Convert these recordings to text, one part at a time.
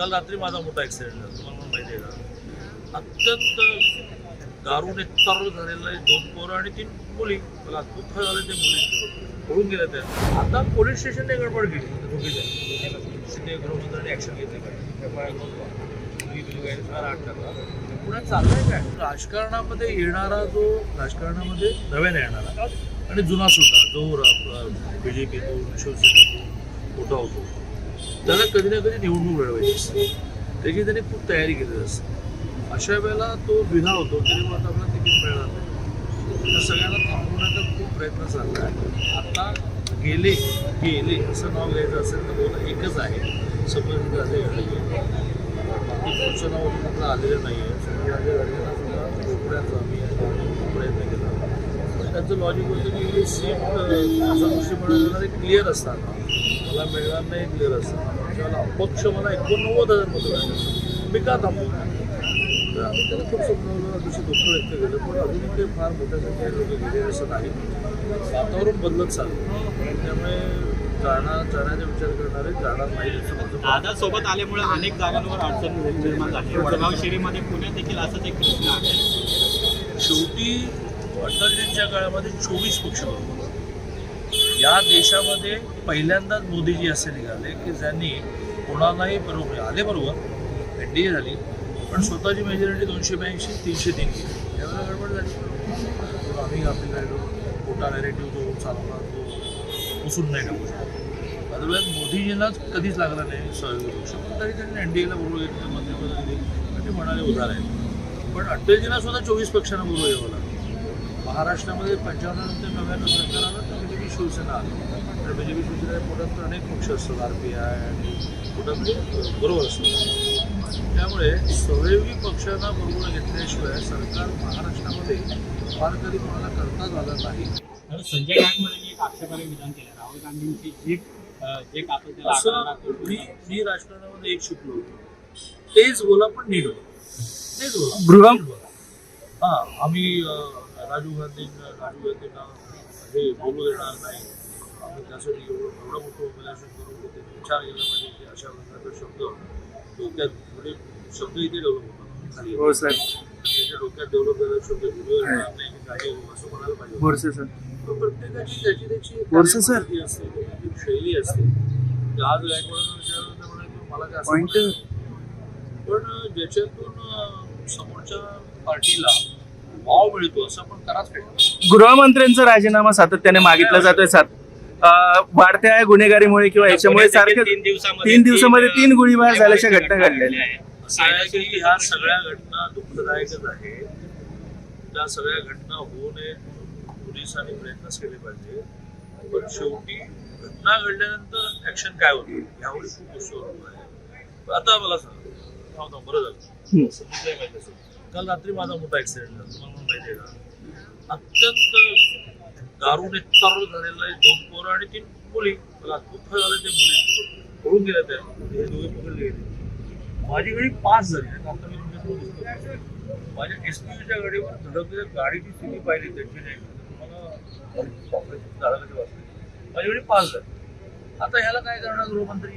काल रात्री माझा मोठा ऍक्सिडेंट झाला तुम्हाला माहिती आहे का? अत्यंत दारूने तर झालेलं आहे दोन पोरं आणि तीन मुली. मला दुःख झालं ते मुली पळून गेल्या त्या. आता पोलीस स्टेशनने गडबड केली. चुकीचं तिथे गृहमंत्र्यांनी ऍक्शन घेतली. पाहिजे पुण्यात चाललंय काय? राजकारणामध्ये येणारा जो राजकारणामध्ये नव्याने येणारा आणि जुना सुद्धा जो बी जे शिवसेना तो मोठा होतो. त्याला कधी ना कधी निवडणूक लढवायची असते. त्याची त्याने खूप तयारी केलेली असते. अशा वेळेला तो विधा होतो तरी मग आपल्याला तिकीट मिळणार नाही. तर सगळ्यांना थांबवण्याचा खूप प्रयत्न चालला आहे. आता गेले गेले असं नाव घ्यायचं असेल तर बोला एकच आहे. सपोज राजे पुढचं नाव आपलं आलेलं नाही आहे. आम्ही प्रयत्न केला. त्यांचं लॉजिक होतं की सीट असा गोष्टी म्हणून क्लिअर असतात मला मिळणार नाही क्लिअर त्यावेळेला अपक्ष मला एकोणनव्वद हजार मतं मी का थांबू तर आम्ही त्याला खूप समजावलं अतिशय दुःख व्यक्त केलं पण अजूनही ते फार मोठ्या संख्येने लोक गेले असं नाही वातावरण बदलत चाललं त्यामुळे जाणार जाण्याचा विचार करणारे जाणार नाही असं. दादा सोबत आल्यामुळे अनेक जागांवर अडचण निर्माण झाली. वडगाव शहरीमध्ये पुण्यात देखील असंच एक प्रश्न आहे. शेवटी अटलजींच्या काळामध्ये चोवीस पक्ष होते. या देशामध्ये पहिल्यांदाच मोदीजी असे निघाले की ज्यांनी कोणालाही बरोबर म्हणजे आले बरोबर एन डी ए झाली पण स्वतःची मेजॉरिटी दोनशे ब्याऐंशी तीनशे तीन केली. त्यावेळेला गडबड झाली. आम्ही आपली राहिलो खोटा नॅरेटिव्ह जो चालवला तो पुसून नाही टाकू शकतो अदरवाईज मोदीजींनाच कधीच लागला नाही सहयोग पक्ष शकतो. तरी त्यांनी एन डी एला बरोबर घेतलं मंत्रिपद दिली आणि ते म्हणाले उधार आहे पण अटलजींना सुद्धा चोवीस पक्षांना बरोबर यावं लागलं. महाराष्ट्रामध्ये पंच्याण्णव ते नव्याण्णव सरकार आलं शिवसेना आलं तर बी जे पी शिवसेना पोटात तर अनेक पक्ष असतात आर पी आय आणि पोटात म्हणजे बरोबर असतात त्यामुळे सहयोगी पक्षांना बरोबर घेतल्याशिवाय सरकार महाराष्ट्रामध्ये फार कधी कोणाला करताच आलं नाही. तर संजय गायकवाडांनी एक विधान केलं. राहुल गांधींची जीप जे त्याला. मी मी राजकारणामध्ये एक शिकलो होतो. तेच बोला पण नीट बोला. तेच बोला. गृह- नीट बोला. हां आम्ही राजीव गांधी राजीव गांधींना हे बोलू देणार नाही. आम्ही त्यासाठी एवढं एवढं मोठं ऑर्गनायझेशन करून ते विचार केला पाहिजे की अशा प्रकारचा शब्द डोक्यात म्हणजे शब्द इथे डेव्हलप होतात खाली हो सर त्याच्या डोक्यात डेव्हलप झालेला शब्द व्हिडिओ येणार नाही की काही असं म्हणायला पाहिजे सर प्रत्येकाची त्याची त्याची सर. असते शैली असते. ते आज गायकवाडांना विचारलं तर मला काय. पण ज्याच्यातून समोरच्या पार्टीला वाव मिळतो असं कराच पाहिजे गृहमंत्र्यांचा राजीनामा सातत्याने मागितला जातोय अं, वाढत्या गुन्हेगारीमुळे किंवा याच्यामुळे सारखे तीन दिवसामध्ये तीन दिवसामध्ये तीन, तीन गोळीबार झाल्याच्या घटना घडलेल्या आहे असं आहे की ह्या सगळ्या घटना दुःखदायकच आहे त्या सगळ्या घटना होऊ नये पोलिसांनी प्रयत्नच केले पाहिजे. पण शेवटी घटना घडल्यानंतर ऍक्शन काय होतं यावर खूप गोष्टी पण आता मला सांगा. बरं झालं. काल रात्री माझा मोठा ऍक्सिडेंट झाला तुम्हाला माहिती आहे का? अत्यंत दारूने तर झालेलं आहे दोन पोरं आणि तीन मुली. मला दुःख झालं ते मुली पळून गेल्या त्या. हे दोघे पकडले गेले. माझी गाडी पास झाली. आता मी तुमच्यासमोर माझ्या एस पी यूच्या गाडीवर धडकलेल्या गाडीची स्थिती पाहिली त्यांची नाही. तुम्हाला ऑपरेशन झालं कधी माझी गाडी पास झाली. आता ह्याला काय करणार गृहमंत्री?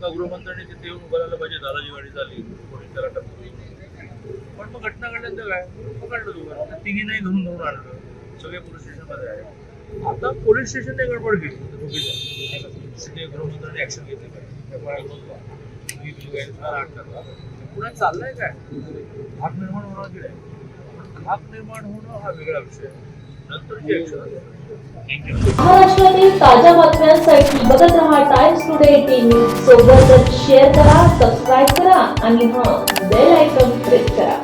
का गृहमंत्र्यांनी तिथे येऊन उभं पाहिजे? दादाची गाडी झाली कोणी त्याला टप्पू पण मग घटना घडल्यानंतर काय पकडलं दोघं तिघी नाही धरून धरून आणलं. सगळे पोलीस स्टेशनमध्ये आहे आता पोलीस स्टेशनने गडबड केली. चुकीचं गृहमंत्र्यांनी ऍक्शन घेतली. चाललंय काय? धाक निर्माण होणार की नाही? धाक निर्माण होणं हा वेगळा विषय. आहे महाराष्ट्रातील ताज्या बातम्यांसाठी बघत रहा टाइम्स टुडे टीव्ही सोबतच शेअर करा सबस्क्राईब करा आणि हा बेल आयकॉन प्रेस करा.